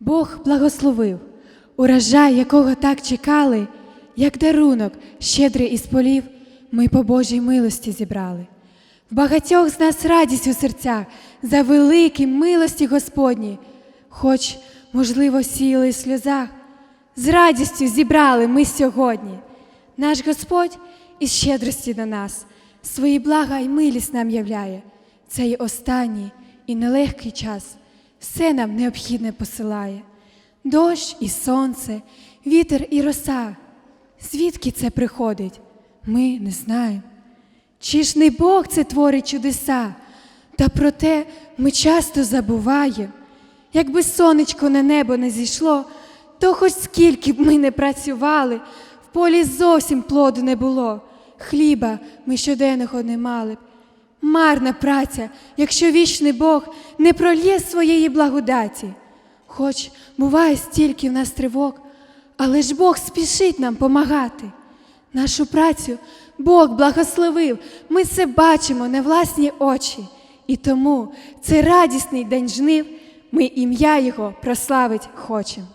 Бог благословив, урожай, якого так чекали, як дарунок, щедрий із полів, ми по Божій милості зібрали. В багатьох з нас радість у серцях за великі милості Господні, хоч, можливо, сіяли в сльозах, з радістю зібрали ми сьогодні. Наш Господь із щедрості до нас свої блага й милість нам являє. Цей останній і нелегкий час все нам необхідне посилає. Дощ і сонце, вітер і роса. Звідки це приходить? Ми не знаємо. Чи ж не Бог це творить чудеса? Та проте ми часто забуваємо. Якби сонечко на небо не зійшло, то хоч скільки б ми не працювали, в полі зовсім плоду не було, хліба ми щоденного не мали б. Марна праця, якщо вічний Бог не прольє своєї благодаті. Хоч буває стільки в нас тривог, але ж Бог спішить нам помагати. Нашу працю Бог благословив, ми це бачимо на власні очі. І тому це радісний день жнив, ми ім'я Його прославить хочемо.